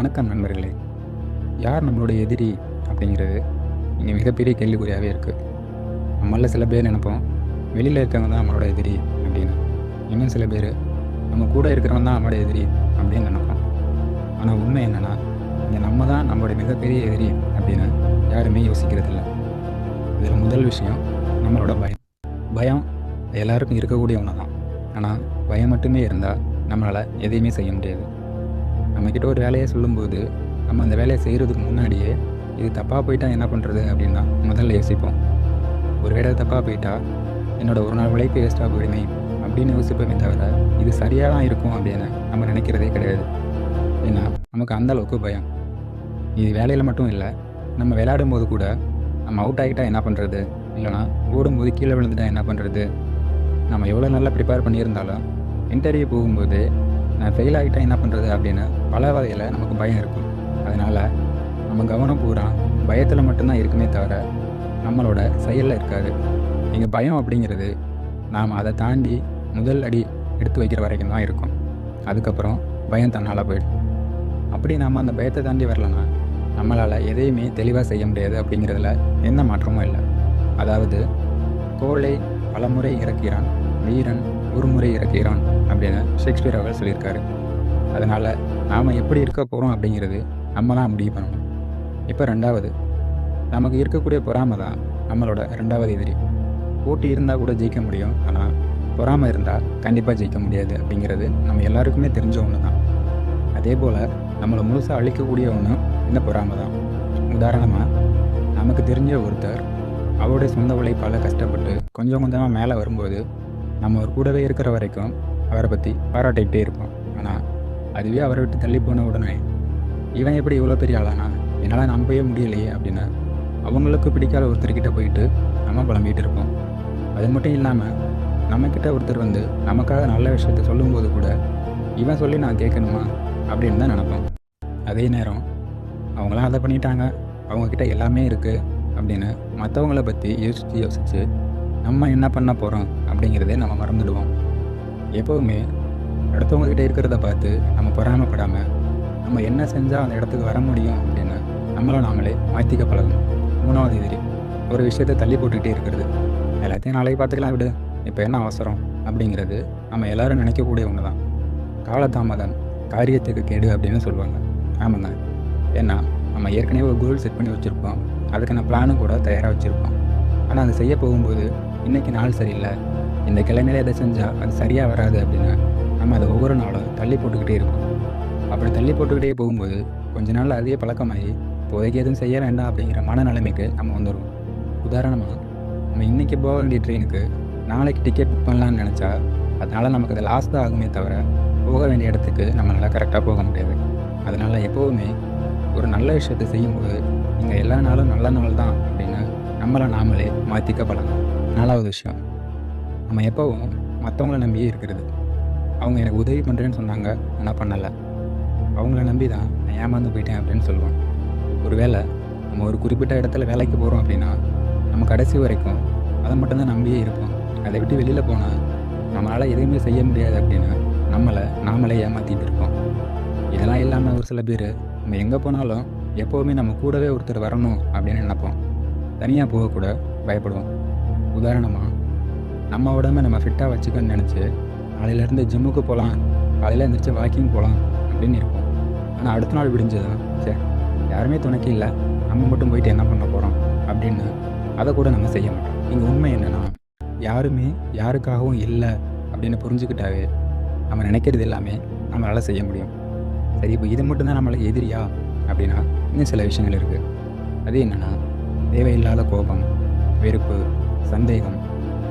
வணக்கம் நண்பர்களே. யார் நம்மளுடைய எதிரி அப்படிங்கிறது இங்கே மிகப்பெரிய கேள்விக்குறியாகவே இருக்குது நம்மளில் சில பேர் நினைப்போம் வெளியில் இருக்கவங்க தான் நம்மளோட எதிரி அப்படின்னு. இன்னும் சில பேர் நம்ம கூட இருக்கிறவங்க தான் நம்மளோட எதிரி அப்படின்னு நினைப்போம். ஆனால் உண்மை என்னென்னா இங்கே நம்ம தான் நம்மளோட மிகப்பெரிய எதிரி அப்படின்னு யாருமே யோசிக்கிறதில்ல. இதில் முதல் விஷயம் நம்மளோட பயம். பயம் எல்லாருக்கும் இருக்கக்கூடிய ஒன்று தான் ஆனால் பயம் மட்டுமே இருந்தால் நம்மளால் எதையுமே செய்ய முடியாது. நம்மக்கிட்ட ஒரு வேலையை சொல்லும்போது நம்ம அந்த வேலையை செய்கிறதுக்கு முன்னாடியே இது தப்பாக போயிட்டா என்ன பண்ணுறது அப்படின்னா முதல்ல யோசிப்போம். ஒரு வேலை தப்பாக போயிட்டா என்னோட ஒரு நாள் உழைப்பு வேஸ்ட்டாக போயிடுமே அப்படின்னு யோசிப்போமே தவிர இது சரியாக தான் இருக்கும் அப்படின்னு நம்ம நினைக்கிறதே கிடையாது. ஏன்னா நமக்கு அந்தளவுக்கு பயம். இது வேலையில் மட்டும் இல்லை நம்ம விளையாடும் போது கூட நம்ம அவுட் ஆகிட்டா என்ன பண்ணுறது இல்லைனா ஓடும்போது கீழே விழுந்துட்டா என்ன பண்ணுறது நம்ம எவ்வளோ நல்லா ப்ரிப்பேர் பண்ணியிருந்தாலும் இன்டர்வியூ போகும்போது நான் ஃபெயில் ஆகிட்டா என்ன பண்ணுறது அப்படின்னு பல வகையில் நமக்கு பயம் இருக்கும். அதனால் நம்ம கவனம் பூரா பயத்தில் மட்டும்தான் இருக்குமே தவிர நம்மளோட செயலில் இருக்காது. எங்கள் பயம் அப்படிங்கிறது நாம் அதை தாண்டி முதல் அடி எடுத்து வைக்கிற வரைக்கும் தான் இருக்கும். அதுக்கப்புறம் பயம் தன்னால் போயிடும். அப்படி நாம் அந்த பயத்தை தாண்டி வரலன்னா நம்மளால் எதையுமே தெளிவாக செய்ய முடியாது அப்படிங்கிறதுல எந்த மாற்றமும் இல்லை. அதாவது கோளை பலமுறை இறக்கிறான் வீரன் ஒரு முறை இறக்கிறான். அப்படின்னு ஷேக்ஸ்பியர் அவர்கள் சொல்லியிருக்காரு. அதனால் நாம் எப்படி இருக்க போகிறோம் அப்படிங்கிறது நம்ம தான் முடிவு பண்ணணும். இப்போ ரெண்டாவது நமக்கு இருக்கக்கூடிய பொறாமை தான் நம்மளோட ரெண்டாவது எதிரி. போட்டி இருந்தால் கூட ஜெயிக்க முடியும். ஆனால் பொறாமை இருந்தால் கண்டிப்பாக ஜெயிக்க முடியாது அப்படிங்கிறது நம்ம எல்லாருக்குமே தெரிஞ்ச ஒன்று தான் அதே போல் நம்மளை முழுசாக அழிக்கக்கூடிய ஒன்று இந்த பொறாமை தான். உதாரணமாக நமக்கு தெரிஞ்ச ஒருத்தர் அவருடைய சொந்த உழைப்பால் கஷ்டப்பட்டு கொஞ்சம் கொஞ்சமாக மேலே வரும்போது நம்ம ஒரு கூடவே இருக்கிற வரைக்கும் அவரை பற்றி பாராட்டிக்கிட்டே இருப்போம். ஆனால் அதுவே அவரை விட்டு தள்ளி போன உடனே இவன் எப்படி இவ்வளோ பெரிய ஆளானா? என்னால் நம்பவே முடியலையே அப்படின்னு அவங்களுக்கு பிடிக்காத ஒருத்தர்கிட்ட போயிட்டு நம்ம புலம்பிகிட்டு இருப்போம். அது மட்டும் இல்லாமல் நம்மக்கிட்ட ஒருத்தர் வந்து நமக்காக நல்ல விஷயத்த சொல்லும்போது கூட இவன் சொல்லி நான் கேட்கணுமா? அப்படின்னு தான் நினப்போம். அதே நேரம் அவங்களாம் அதை பண்ணிட்டாங்க. அவங்கக்கிட்ட எல்லாமே இருக்குது அப்படின்னு மற்றவங்கள பற்றி யோசித்து யோசித்து நம்ம என்ன பண்ண போகிறோம் அப்படிங்கிறதே நம்ம மறந்துடுவோம். எப்போவுமே அடுத்தவங்கக்கிட்ட இருக்கிறத பார்த்து நம்ம பொறாமப்படாமல் நம்ம என்ன செஞ்சால் அந்த இடத்துக்கு வர முடியும் அப்படின்னு நம்மளை நாமளே மாற்றிக்க பழகணும். மூணாவது எதிரி ஒரு விஷயத்தை தள்ளி போட்டுக்கிட்டே இருக்கிறது. எல்லாத்தையும் நாளைக்கு பார்த்துக்கலாம் விடு. இப்போ என்ன அவசரம்? அப்படிங்கிறது நம்ம எல்லோரும் நினைக்கக்கூடிய ஒன்று தான். காலதாமதம் காரியத்துக்கு கேடு அப்படின்னு சொல்லுவாங்க. ஆமாங்க. ஏன்னா நம்ம ஏற்கனவே ஒரு கோல் செட் பண்ணி வச்சுருப்போம். அதுக்கான பிளானும் கூட தயாராக வச்சுருப்போம். ஆனால் அதை செய்ய போகும்போது இன்றைக்கி நாள் சரியில்லை. இந்த கிழமையில எதை செஞ்சால் அது சரியாக வராது அப்படின்னு நம்ம அதை ஒவ்வொரு நாளும் தள்ளி போட்டுக்கிட்டே இருக்கும். அப்படி தள்ளி போட்டுக்கிட்டே போகும்போது கொஞ்ச நாள் அதே பழக்கமாகி இப்போதைக்கு எதுவும் செய்ய வேண்டாம் அப்படிங்கிற மனநிலைமைக்கு நம்ம வந்துடுவோம் உதாரணமாக நம்ம இன்றைக்கி போக வேண்டிய ட்ரெயினுக்கு நாளைக்கு டிக்கெட் புக் பண்ணலான்னு நினச்சா அதனால் நமக்கு அது லாஸ் தான் ஆகுமே தவிர போக வேண்டிய இடத்துக்கு நம்மளால் கரெக்டாக போக முடியாது. அதனால் எப்போவுமே ஒரு நல்ல விஷயத்தை செய்யும்போது இங்கே எல்லா நாளும் நல்ல நாள் தான் அப்படின்னு நம்மளை நாமளே மாற்றிக்க பழகும் நாலாவது விஷயம் நம்ம எப்போவும் மற்றவங்கள நம்பியே இருக்கிறது? அவங்க எனக்கு உதவி பண்ணுறேன்னு சொன்னாங்க ஆனால் பண்ணலை. அவங்கள நம்பி தான் நான் ஏமாந்து போயிட்டேன் அப்படின்னு சொல்லுவோம் ஒருவேளை நம்ம ஒரு குறிப்பிட்ட இடத்துல வேலைக்கு போகிறோம் அப்படின்னா நம்ம கடைசி வரைக்கும் அதை மட்டும்தான் நம்பியே இருப்போம். அதை விட்டு வெளியில் போனால் நம்மளால் எதுவுமே செய்ய முடியாது அப்படின்னு நம்மளை நாமளே ஏமாற்றிட்டு இருப்போம். இதெல்லாம் இல்லாமல் ஒரு சில பேர் நம்ம எங்கே போனாலும் எப்போவுமே நம்ம கூடவே ஒருத்தர் வரணும் அப்படின்னு நினைப்போம். தனியாக போகக்கூட பயப்படுவோம். உதாரணமாக நம்ம உடம்பை நம்ம ஃபிட்டாக வச்சுக்கன்னு நினச்சி காலையிலேருந்து ஜிம்முக்கு போகலாம் காலையில் எழுந்திரிச்சு வாக்கிங் போகலாம் அப்படின்னு இருப்போம் ஆனால் அடுத்த நாள் விடிஞ்சதும் சே யாருமே துணைக்கு இல்லை. நம்ம மட்டும் போயிட்டு என்ன பண்ண போகிறோம் அப்படின்னு அதை கூட நம்ம செய்ய மாட்டோம். இங்கே உண்மை என்னென்னா யாருமே யாருக்காகவும் இல்லை அப்படின்னு புரிஞ்சுக்கிட்டாவே நம்ம நினைக்கிறது எல்லாமே நம்மளால் செய்ய முடியும். சரி இப்போ இது மட்டும்தான் நம்மளை எதிரியா அப்படின்னா இன்னும் சில விஷயங்கள் இருக்குது அது என்னென்னா தேவையில்லாத கோபம் வெறுப்பு சந்தேகம்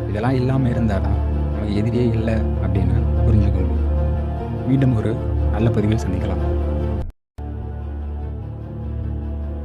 இதெல்லாம் இல்லாமல் இருந்தால் தான் நமக்கு எதிரியே இல்லை அப்படின்னு புரிஞ்சுக்க முடியும் மீண்டும் ஒரு நல்ல பதிவில் சந்திக்கலாம்.